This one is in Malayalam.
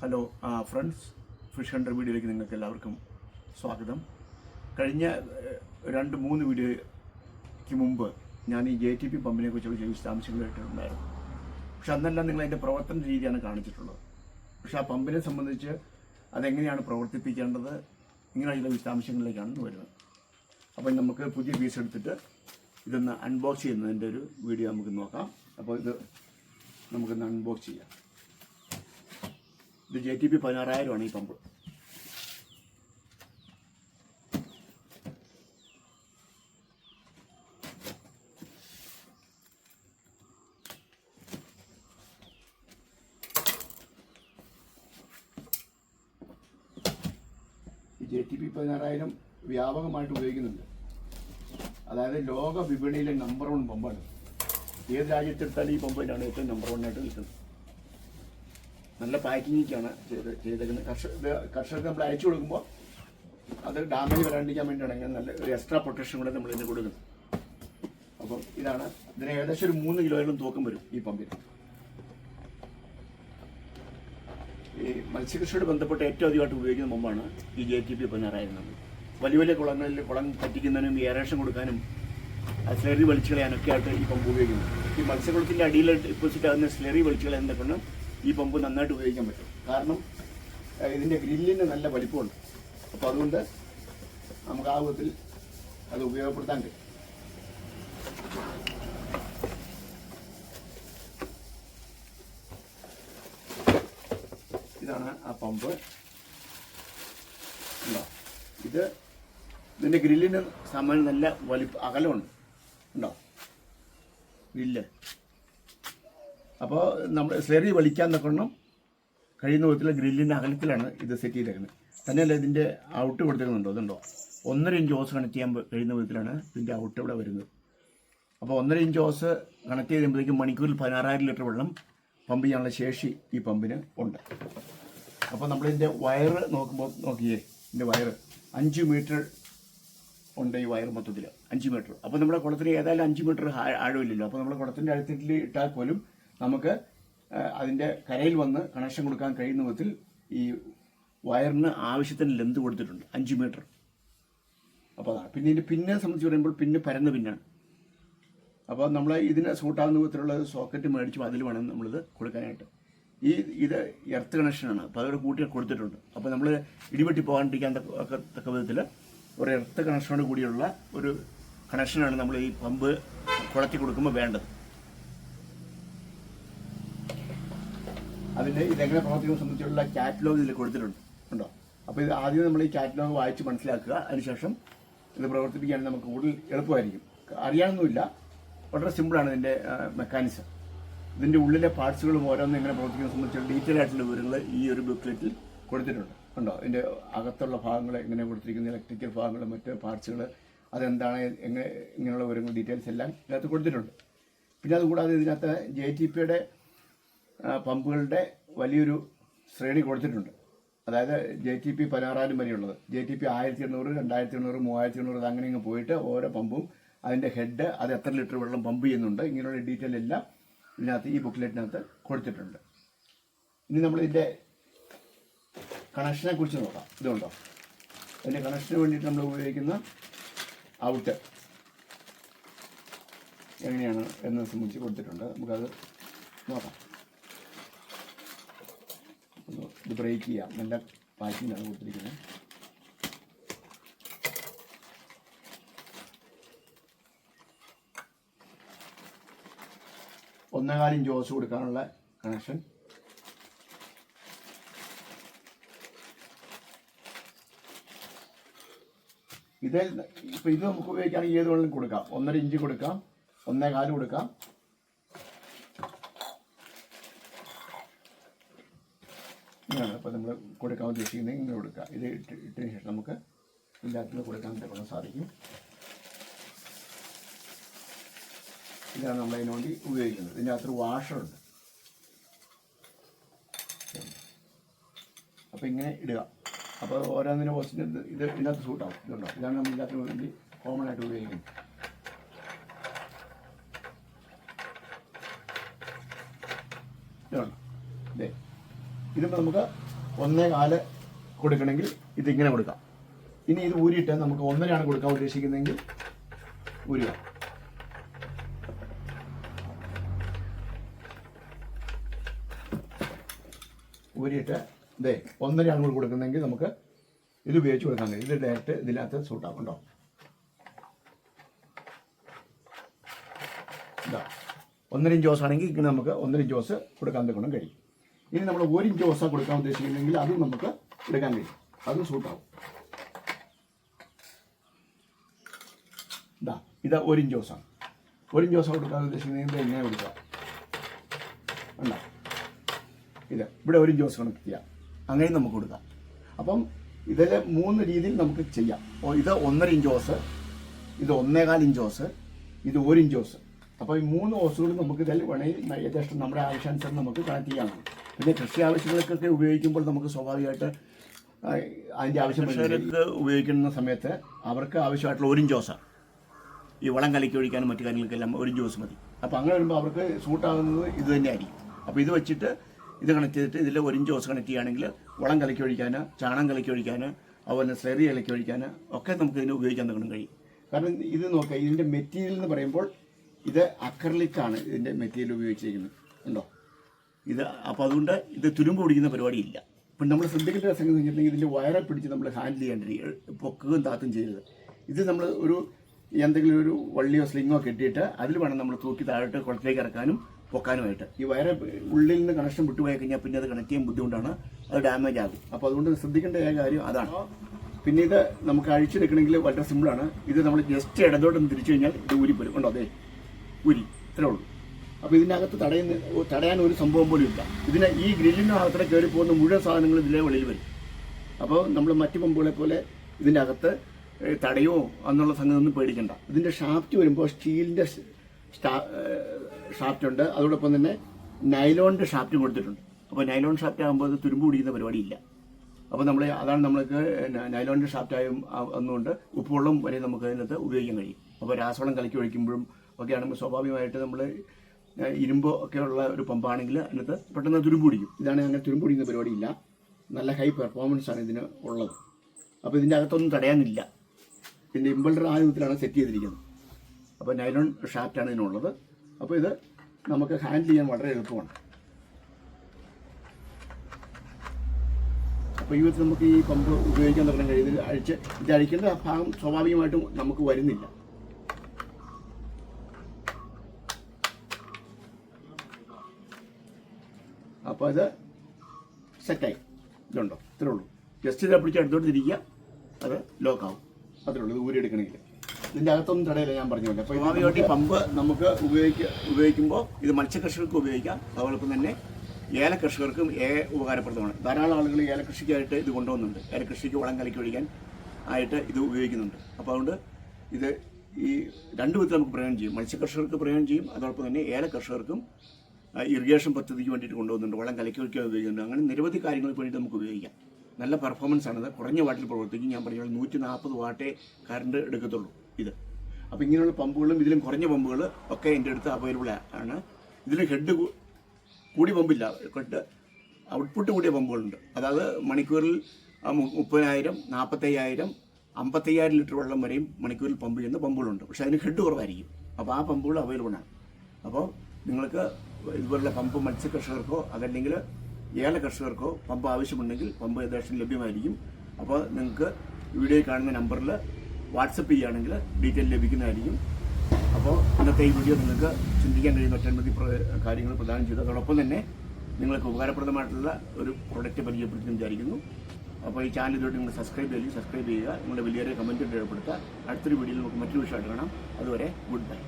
ഹലോ ഫ്രണ്ട്സ് ഫിഷ് ഹണ്ടർ വീഡിയോയിലേക്ക് നിങ്ങൾക്ക് എല്ലാവർക്കും സ്വാഗതം. കഴിഞ്ഞ രണ്ട് മൂന്ന് വീഡിയോയ്ക്ക് മുമ്പ് ഞാൻ ഈ ജെ ടി പി പമ്പിനെ വിശദാംശങ്ങൾ ഇട്ടിട്ടുണ്ടായിരുന്നു പക്ഷെ അന്നെല്ലാം നിങ്ങൾ അതിന്റെ പ്രവർത്തന രീതിയാണ് കാണിച്ചിട്ടുള്ളത്. പക്ഷെ ആ പമ്പിനെ സംബന്ധിച്ച് അതെങ്ങനെയാണ് പ്രവർത്തിപ്പിക്കേണ്ടത് ഇങ്ങനെയുള്ള വിശദാംശങ്ങളിലേക്കാണ് വരുന്നത്. അപ്പോൾ നമുക്ക് പുതിയ പീസ് എടുത്തിട്ട് ഇതൊന്ന് അൺബോക്സ് ചെയ്യുന്നതിന്റെ ഒരു വീഡിയോ നമുക്ക് നോക്കാം. അപ്പോൾ ഇത് നമുക്കൊന്ന് അൺബോക്സ് ചെയ്യാം. ഇത് ജെ ടി പി പതിനാറായിരമാണ് ഈ പമ്പ്. ജെ ടി പി പതിനാറായിരം വ്യാപകമായിട്ട് ഉപയോഗിക്കുന്നുണ്ട്. അതായത് ലോക വിപണിയിലെ നമ്പർ വൺ പമ്പാണ്. ഏത് രാജ്യത്തെടുത്താലും ഈ പമ്പിലാണ് ഏറ്റവും നമ്പർ വൺ ആയിട്ട് നിൽക്കുന്നത്. നല്ല പാക്കിങ്ങൊക്കെയാണ് ചെയ്ത് ചെയ്തേക്കുന്നത്. കർഷക കർഷകർക്ക് നമ്മൾ അയച്ചു കൊടുക്കുമ്പോൾ അത് ഡാമേജ് വരാണ്ടിരിക്കാൻ വേണ്ടിയാണ് ഇങ്ങനെ നല്ല ഒരു എക്സ്ട്രാ പ്രൊട്ടക്ഷൻ കൂടെ നമ്മൾ ഇതിന് കൊടുക്കുന്നത്. അപ്പം ഇതാണ് ഇതിന് ഏകദേശം ഒരു മൂന്ന് കിലോയോളം തൂക്കം വരും ഈ പമ്പിന്. ഈ മത്സ്യകൃഷിയോട് ബന്ധപ്പെട്ട് ഏറ്റവും അധികമായിട്ട് ഉപയോഗിക്കുന്ന മുമ്പാണ് ഈ ജെ ടി പി പിന്നറായിരുന്നത് വലിയ വലിയ കുളങ്ങളിൽ കുളം പറ്റിക്കുന്നതിനും ഏറേഷൻ കൊടുക്കാനും സ്ലറി വലിച്ചു കളയാനൊക്കെ ആയിട്ട് ഈ പമ്പ് ഉപയോഗിക്കുന്നു. ഈ മത്സ്യകുളത്തിന്റെ അടിയിൽ ഇപ്പോൾ ആകുന്ന സ്ലറി വലിച്ചു എന്തൊക്കെയാണ് ഈ പമ്പ് നന്നായിട്ട് ഉപയോഗിക്കാൻ പറ്റും. കാരണം ഇതിന്റെ ഗ്രില്ലിന് നല്ല വലിപ്പമുണ്ട്. അപ്പോൾ അതുകൊണ്ട് നമുക്ക് ആ വിധത്തിൽ അത് ഉപയോഗപ്പെടുത്താൻ കഴിയും ഇതാണ് ആ പമ്പ്. ഉണ്ടോ? ഇത് ഇതിന്റെ ഗ്രില്ലിന് സാമാന്യം നല്ല വലിപ്പ അകലമുണ്ട്. ഉണ്ടോ? ഗ്രില്ല്. അപ്പോൾ നമ്മൾ സ്ലെറി വലിക്കാൻ നോക്കണം കഴിയുന്ന വിധത്തിലെ ഗ്രില്ലിന്റെ അകലത്തിലാണ് ഇത് സെറ്റ് ചെയ്തേക്കുന്നത്. തന്നെയല്ല ഇതിന്റെ ഔട്ട് കൊടുത്തേക്കുന്നുണ്ടോ അതുണ്ടോ ഒന്നര ഇഞ്ച് ഓസ് കണക്ട് ചെയ്യാൻ കഴിയുന്ന വിധത്തിലാണ് ഇതിന്റെ ഔട്ട് ഇവിടെ വരുന്നത്. അപ്പോൾ ഒന്നര ഇഞ്ച് ഓസ് കണക്ട് ചെയ്ത് കഴിയുമ്പോഴേക്കും മണിക്കൂറിൽ പതിനാറായിരം ലിറ്റർ വെള്ളം പമ്പ് ചെയ്യാനുള്ള ശേഷി ഈ പമ്പിന് ഉണ്ട്. അപ്പോൾ നമ്മളിതിന്റെ വയറ് നോക്കുമ്പോൾ നോക്കിയേ ഇതിന്റെ വയറ് അഞ്ച് മീറ്റർ ഉണ്ട് ഈ വയർ മൊത്തത്തിൽ അഞ്ച് മീറ്റർ അപ്പോൾ നമ്മുടെ കുളത്തിന് ഏതായാലും അഞ്ച് മീറ്റർ ആഴമില്ലല്ലോ. അപ്പോൾ നമ്മുടെ കുളത്തിന്റെ അടുത്തിട്ടിൽ ഇട്ടാൽ പോലും നമുക്ക് അതിന്റെ കരയിൽ വന്ന് കണക്ഷൻ കൊടുക്കാൻ കഴിയുന്ന വിധത്തിൽ ഈ വയറിന് ആവശ്യത്തിന് ലെന്ത് കൊടുത്തിട്ടുണ്ട് അഞ്ച് മീറ്റർ അപ്പോൾ അതാണ് പിന്നെ ഇതിന്റെ പിന്നെ സംബന്ധിച്ച് പറയുമ്പോൾ പിന്നെ പരന്ന പിന്നാണ്. അപ്പോൾ നമ്മൾ ഇതിന് സൂട്ടാവുന്ന വിധത്തിലുള്ള സോക്കറ്റ് മേടിച്ച് അതിൽ വേണം നമ്മളിത് കൊടുക്കാനായിട്ട്. ഈ ഇത് എർത്ത് കണക്ഷനാണ് അപ്പോൾ അതോട് കൂട്ടി കൊടുത്തിട്ടുണ്ട്. അപ്പോൾ നമ്മൾ ഇടിവെട്ടി പോകാണ്ടിരിക്കാൻ തക്ക തക്ക വിധത്തിൽ ഒരു എർത്ത് കണക്ഷനോട് കൂടിയുള്ള ഒരു കണക്ഷനാണ് നമ്മൾ ഈ പമ്പ് കുളത്തി കൊടുക്കുമ്പോൾ വേണ്ടത്. അതിന്റെ ഇതെങ്ങനെ പ്രവർത്തിക്കുന്ന സംബന്ധിച്ചുള്ള കാറ്റലോഗ് ഇതിൽ കൊടുത്തിട്ടുണ്ട്. ഉണ്ടോ? അപ്പോൾ ഇത് ആദ്യം നമ്മൾ ഈ കാറ്റലോഗ് വായിച്ച് മനസ്സിലാക്കുക. അതിനുശേഷം ഇത് പ്രവർത്തിപ്പിക്കാൻ നമുക്ക് കൂടുതൽ എളുപ്പമായിരിക്കും. അറിയാനൊന്നുമില്ല. വളരെ സിമ്പിളാണ് ഇതിന്റെ മെക്കാനിസം ഇതിന്റെ ഉള്ളിലെ പാർട്സുകളും ഓരോന്നും എങ്ങനെ പ്രവർത്തിക്കുന്ന സംബന്ധിച്ചുള്ള ഡീറ്റെയിൽ ആയിട്ടുള്ള വിവരങ്ങൾ ഈ ഒരു ബുക്ക്ലെറ്റിൽ കൊടുത്തിട്ടുണ്ട്. ഉണ്ടോ? ഇതിന്റെ അകത്തുള്ള ഭാഗങ്ങൾ എങ്ങനെ കൊടുത്തിരിക്കുന്ന ഇലക്ട്രിക്കൽ ഭാഗങ്ങൾ മറ്റ് പാർട്സുകൾ അതെന്താണ് എങ്ങനെ ഇങ്ങനെയുള്ള വിവരങ്ങൾ ഡീറ്റെയിൽസ് എല്ലാം ഇതിനകത്ത് കൊടുത്തിട്ടുണ്ട്. പിന്നെ അതുകൂടാതെ ഇതിനകത്ത് ജെ ടി പിയുടെ പമ്പുകളുടെ വലിയൊരു ശ്രേണി കൊടുത്തിട്ടുണ്ട്. അതായത് ജെ ടി പി പതിനാറായിരം വരെയുള്ളത്. ജെ ടി പി ആയിരത്തി എണ്ണൂറ് രണ്ടായിരത്തി എണ്ണൂറ് മൂവായിരത്തി എണ്ണൂറ് അങ്ങനെ ഇങ്ങ് പോയിട്ട് ഓരോ പമ്പും അതിന്റെ ഹെഡ് അത് എത്ര ലിറ്റർ വെള്ളം പമ്പ് ചെയ്യുന്നുണ്ട് ഇങ്ങനെയുള്ള ഡീറ്റെയിൽ എല്ലാം ഇതിനകത്ത് ഈ ബുക്ക്ലെറ്റിനകത്ത് കൊടുത്തിട്ടുണ്ട്. ഇനി നമ്മൾ ഇതിന്റെ കണക്ഷനെ കുറിച്ച് നോക്കാം. ഇതുണ്ടോ? അതിന്റെ കണക്ഷന് വേണ്ടിയിട്ട് നമ്മൾ ഉപയോഗിക്കുന്ന ഔട്ട് എങ്ങനെയാണ് എന്നത് സംബന്ധിച്ച് കൊടുത്തിട്ടുണ്ട്. നമുക്കത് നോക്കാം ഒന്ന് ഇത് ബ്രേക്ക് ചെയ്യാം. നല്ല പാക്കിങ്ങാണ് കൊടുത്തിരിക്കുന്നത്. ഒന്നേകാൽ ഓസ് കൊടുക്കാനുള്ള കണക്ഷൻ ഇതിൽ ഇപ്പൊ ഇത് നമുക്ക് ഉപയോഗിക്കുകയാണെങ്കിൽ ഏത് വേണമെങ്കിലും കൊടുക്കാം. ഒന്നര ഇഞ്ച് കൊടുക്കാം. ഒന്നേകാൽ കൊടുക്കാം. ഇങ്ങനെയാണ് അപ്പോൾ നമ്മൾ കൊടുക്കാൻ ഉദ്ദേശിക്കുന്നത് ഇങ്ങനെ കൊടുക്കുക. ഇത് ഇട്ട് ഇട്ടതിന് ശേഷം നമുക്ക് എല്ലാത്തിനും കൊടുക്കാൻ തരണം സാധിക്കും. ഇതാണ് നമ്മൾ അതിന് വേണ്ടി ഉപയോഗിക്കുന്നത്. ഇതിനകത്തൊരു വാഷറുണ്ട് അപ്പോൾ ഇങ്ങനെ ഇടുക. അപ്പോൾ ഓരോന്നിനും ഓസിന് ഇത് ഇത് ഇതിനകത്ത് സൂട്ടാവും ഇതുണ്ടോ? ഇതാണ് നമ്മൾ ഇതിനകത്ത് വേണ്ടി കോമൺ ആയിട്ട് ഉപയോഗിക്കുന്നത്. ഇതുണ്ടോ? ഇതേ ഇതിപ്പോൾ നമുക്ക് ഒന്നേ കാൽ കൊടുക്കണമെങ്കിൽ ഇതിങ്ങനെ കൊടുക്കാം. ഇനി ഇത് ഊരിയിട്ട് നമുക്ക് ഒന്നരയാണ് കൊടുക്കാൻ ഉദ്ദേശിക്കുന്നതെങ്കിൽ ഊരുക. ഊരിയിട്ട് ഇതേ ഒന്നരയാണ് കൂടി കൊടുക്കുന്നതെങ്കിൽ നമുക്ക് ഇത് ഉപയോഗിച്ച് കൊടുക്കാൻ കഴിയും. ഇത് ഡയറക്റ്റ് ഇതിനകത്ത് സൂട്ടാവും കേട്ടോ. ഒന്നര ഇഞ്ച് ജോസ് ആണെങ്കിൽ ഇങ്ങനെ നമുക്ക് ഒന്നര ഇഞ്ച് ജോസ് കൊടുക്കാൻ തക്കണം കഴിയും. ഇനി നമ്മൾ ഒരു ഇഞ്ച് ഓസ കൊടുക്കാൻ ഉദ്ദേശിക്കുന്നെങ്കിൽ അതും നമുക്ക് എടുക്കാൻ കഴിയും. അതും സൂട്ടാവും ഇതാ ഇത് ഒരു ഇഞ്ച് ഓസാണ് ഒരു ഇഞ്ച് ഓസ കൊടുക്കാൻ ഉദ്ദേശിക്കുന്നെങ്കിൽ എങ്ങനെ കൊടുക്കാം ഇത് ഇവിടെ ഒരു ഇഞ്ച് ഓസ കണക്ട് ചെയ്യാം. നമുക്ക് കൊടുക്കാം. അപ്പം ഇതിൽ മൂന്ന് രീതിയിൽ നമുക്ക് ചെയ്യാം. ഇത് ഒന്നര ഇഞ്ച് ഓസ് ഇത് ഒന്നേകാൽ ഇഞ്ച് ഓസ് ഇത് ഒരു ഇഞ്ച് ഓസ്. അപ്പോൾ ഈ മൂന്ന് ഓസുകളും നമുക്ക് ഇതിൽ വേണമെങ്കിൽ യഥേഷ്ടം നമ്മുടെ ആവശ്യാനുസരണം നമുക്ക് കണക്ട് ചെയ്യാം. പിന്നെ കൃഷി ആവശ്യങ്ങൾക്കൊക്കെ ഉപയോഗിക്കുമ്പോൾ നമുക്ക് സ്വാഭാവികമായിട്ട് അതിന്റെ ആവശ്യം ഉപയോഗിക്കുന്ന സമയത്ത് അവർക്ക് ആവശ്യമായിട്ടുള്ള ഒരു ഓസാണ് ഈ വളം കലക്കി ഒഴിക്കാനും മറ്റു കാര്യങ്ങൾക്കെല്ലാം ഒരു ജ്യൂസ് മതി. അപ്പോൾ അങ്ങനെ വരുമ്പോൾ അവർക്ക് സൂട്ടാകുന്നത് ഇത് തന്നെയായിരിക്കും അപ്പോൾ ഇത് വെച്ചിട്ട് ഇത് കണക്ട് ചെയ്തിട്ട് ഇതിൽ ഒരു ജ്യൂസ് കണക്ട് ചെയ്യുകയാണെങ്കിൽ വളം കലക്കി ഒഴിക്കാൻ ചാണകം കലക്കി ഒഴിക്കാൻ അതുപോലെ സ്ലെറി കലക്കി ഒഴിക്കാൻ ഒക്കെ നമുക്ക് ഇതിന് ഉപയോഗിക്കാൻ തുടങ്ങാൻ കഴിയും. കാരണം ഇത് നോക്കുക ഇതിന്റെ മെറ്റീരിയൽ എന്ന് പറയുമ്പോൾ ഇത് അക്രലിക്കാണ് ഇതിന്റെ മെറ്റീരിയൽ ഉപയോഗിച്ചിരിക്കുന്നത്. ഉണ്ടോ ഇത് അപ്പോൾ അതുകൊണ്ട് ഇത് തുരുമ്പ് പിടിക്കുന്ന പരിപാടിയില്ല. ഇപ്പം നമ്മൾ ശ്രദ്ധിക്കേണ്ട എന്ന് വെച്ചിട്ടുണ്ടെങ്കിൽ ഇതിന്റെ വയറെ പിടിച്ച് നമ്മൾ ഹാൻഡിൽ ചെയ്യേണ്ടിരിക്കും പൊക്കുകയും താത്തും ചെയ്യരുത്. ഇത് നമ്മൾ ഒരു എന്തെങ്കിലും ഒരു വള്ളിയോ സ്ലിങ്ങോ കെട്ടിയിട്ട് അതിൽ വേണം നമ്മൾ തൂക്കി താഴോട്ട് കുളത്തിലേക്ക് ഇറക്കാനും പൊക്കാനുമായിട്ട്. ഈ വയറെ ഉള്ളിൽ നിന്ന് കണക്ഷൻ വിട്ടുപോയി കഴിഞ്ഞാൽ പിന്നെ അത് കണക്ട് ചെയ്യാൻ ബുദ്ധിമുട്ടാണ്. അത് ഡാമേജ് ആകും. അപ്പോൾ അതുകൊണ്ട് ശ്രദ്ധിക്കേണ്ട ഏക കാര്യം അതാണ്. പിന്നെ ഇത് നമുക്ക് അഴിച്ചെടുക്കണമെങ്കിൽ വളരെ സിമ്പിളാണ് ഇത് നമ്മൾ ജസ്റ്റ് ഇടതോട്ടൊന്ന് തിരിച്ചു കഴിഞ്ഞാൽ ഇത് ഊരിപ്പോരും. ഉണ്ടോ അതെ ഊരി അത്രേ ഉള്ളൂ. അപ്പോൾ ഇതിനകത്ത് തടയുന്ന തടയാൻ ഒരു സംഭവം പോലും ഇല്ല. ഇതിന് ഈ ഗ്രില്ലിനകത്തൂടെ കയറി പോകുന്ന മുഴുവൻ സാധനങ്ങൾ ഇതിലെ വെളിയിൽ വരും. അപ്പോൾ നമ്മൾ മറ്റു പമ്പുകളെ പോലെ ഇതിന്റെ അകത്ത് തടയോ എന്നുള്ള സംഗതി ഒന്നും പേടിക്കണ്ട. ഇതിന്റെ ഷാഫ്റ്റ് വരുമ്പോൾ സ്റ്റീലിന്റെ ഷാഫ്റ്റ് ഉണ്ട് അതോടൊപ്പം തന്നെ നൈലോണിന്റെ ഷാഫ്റ്റും കൊടുത്തിട്ടുണ്ട്. അപ്പോൾ നൈലോൺ ഷാഫ്റ്റ് ആകുമ്പോൾ അത് തുരുമ്പ് പിടിക്കുന്ന പരിപാടിയില്ല. അപ്പോൾ നമ്മൾ അതാണ് നമ്മൾക്ക് നൈലോണിന്റെ ഷാഫ്റ്റായും ഒന്നുകൊണ്ട് ഉപ്പുവെള്ളം വരെ നമുക്ക് അതിനകത്ത് ഉപയോഗിക്കാൻ കഴിയും. അപ്പോൾ രാസവളം കലക്കി ഒഴിക്കുമ്പോഴും ഒക്കെ ആണെങ്കിൽ സ്വാഭാവികമായിട്ട് നമ്മൾ ഇരുമ്പോ ഒക്കെ ഉള്ള ഒരു പമ്പാണെങ്കിൽ അതിനകത്ത് പെട്ടെന്ന് തുരുമ്പൊടിക്കും. ഇതാണ് അങ്ങനെ തുരുമ്പൊടിക്കുന്ന പരിപാടിയില്ല. നല്ല ഹൈ പെർഫോമൻസ് ആണ് ഇതിന് ഉള്ളത്. അപ്പോൾ ഇതിന്റെ അകത്തൊന്നും തടയാനില്ല. ഇതിന്റെ ഇമ്പൾഡർ ആ രൂപത്തിലാണ് സെറ്റ് ചെയ്തിരിക്കുന്നത്. അപ്പോൾ നൈലോൺ ഷാഫ്റ്റാണ് ഇതിനുള്ളത്. അപ്പോൾ ഇത് നമുക്ക് ഹാൻഡിൽ ചെയ്യാൻ വളരെ എളുപ്പമാണ്. അപ്പോൾ ഈ വിധത്തിൽ നമുക്ക് ഈ പമ്പ് ഉപയോഗിക്കാൻ തുടങ്ങാൻ കഴിയുന്നത് അഴിച്ച് ഇത് അഴിക്കേണ്ട ഭാഗം സ്വാഭാവികമായിട്ടും നമുക്ക് വരുന്നില്ല. അപ്പോൾ ഇത് സെറ്റായി. ഇതുണ്ടോ? ഇത്രേ ഉള്ളൂ. ജസ്റ്റ് ഇത് പിടിച്ച് അടുത്തോട്ട് തിരിക്കുക ലോക്ക് ആവും. അത്രേ ഉള്ളൂ. ഇത് ഊരിയെടുക്കണമെങ്കിൽ ഇതിന്റെ അകത്തൊന്നും തടയില്ല ഞാൻ പറഞ്ഞു അപ്പോൾ ഭാവിയോട്ടി പമ്പ് നമുക്ക് ഉപയോഗിക്കുക ഉപയോഗിക്കുമ്പോൾ ഇത് മത്സ്യകർഷകർക്ക് ഉപയോഗിക്കാം. അതോടൊപ്പം തന്നെ ഏല കർഷകർക്കും ഏ ഉപകാരപ്രദമാണ്. ധാരാളം ആളുകൾ ഏല കൃഷിക്കായിട്ട് ഇത് കൊണ്ടുവന്നുണ്ട്. ഏല കൃഷിക്ക് വളം കലക്കി ഒഴിക്കാൻ ആയിട്ട് ഇത് ഉപയോഗിക്കുന്നുണ്ട്. അപ്പോൾ അതുകൊണ്ട് ഇത് ഈ രണ്ട് വിധത്തിൽ നമുക്ക് പ്രയോജനം ചെയ്യും. മത്സ്യകർഷകർക്ക് പ്രയോജനം ചെയ്യും. അതോടൊപ്പം തന്നെ ഏല കർഷകർക്കും ആ, ഇറിഗേഷൻ പദ്ധതിക്ക് വേണ്ടിയിട്ട് കൊണ്ടുവന്നുണ്ട് വെള്ളം കലക്കി വയ്ക്കാൻ ഉപയോഗിക്കുന്നുണ്ട്. അങ്ങനെ നിരവധി കാര്യങ്ങൾക്ക് വേണ്ടി നമുക്ക് ഉപയോഗിക്കാം. നല്ല പെർഫോമൻസ് ആണത്. കുറഞ്ഞ വാട്ടിൽ പ്രവർത്തിക്കും. ഞാൻ പറഞ്ഞ പോലെ നൂറ്റി നാൽപ്പത് വാട്ടേ കറണ്ട് എടുക്കത്തുള്ളൂ ഇത്. അപ്പോൾ ഇങ്ങനെയുള്ള പമ്പുകളും ഇതിലും കുറഞ്ഞ പമ്പുകൾ ഒക്കെ എന്റെ അടുത്ത് അവൈലബിൾ ആണ്. ഇതിൽ ഹെഡ് കൂടി പമ്പില്ല. ഹെഡ് ഔട്ട്പുട്ട് കൂടിയ പമ്പുകളുണ്ട്. അതായത് മണിക്കൂറിൽ മുപ്പതിനായിരം നാൽപ്പത്തയ്യായിരം അമ്പത്തയ്യായിരം ലിറ്റർ വെള്ളം വരെയും മണിക്കൂറിൽ പമ്പ് ചെയ്യുന്ന പമ്പുകളുണ്ട്. പക്ഷേ അതിന് ഹെഡ് കുറവായിരിക്കും. അപ്പോൾ ആ പമ്പുകൾ അവൈലബിൾ ആണ്. അപ്പോൾ നിങ്ങൾക്ക് ഇതുപോലുള്ള പമ്പ് മത്സ്യ കർഷകർക്കോ അതല്ലെങ്കിൽ ഏല കർഷകർക്കോ പമ്പ് ആവശ്യമുണ്ടെങ്കിൽ പമ്പ് ഏകദേശം ലഭ്യമായിരിക്കും. അപ്പോൾ നിങ്ങൾക്ക് വീഡിയോ കാണുന്ന നമ്പറിൽ വാട്സപ്പ് ചെയ്യുകയാണെങ്കിൽ ഡീറ്റെയിൽ ലഭിക്കുന്നതായിരിക്കും. അപ്പോൾ ഇന്നത്തെ ഈ വീഡിയോ നിങ്ങൾക്ക് ചിന്തിക്കാൻ കഴിയുന്ന ഒട്ടനവധി കാര്യങ്ങൾ പ്രദാനം ചെയ്തു. അതോടൊപ്പം തന്നെ നിങ്ങൾക്ക് ഉപകാരപ്രദമായിട്ടുള്ള ഒരു പ്രൊഡക്റ്റ് പരിചയപ്പെടുത്തി വിചാരിക്കുന്നു. അപ്പോൾ ഈ ചാനൽ ഇതോട്ട് നിങ്ങൾ സബ്സ്ക്രൈബ് ചെയ്യുക സബ്സ്ക്രൈബ് ചെയ്യുക. നിങ്ങളുടെ വലിയൊരു കമന്റ് രേഖപ്പെടുത്തുക. അടുത്തൊരു വീഡിയോയിൽ നമുക്ക് മറ്റൊരു വിഷയമായിട്ട് കാണാം. അതുവരെ ഗുഡ് ബൈ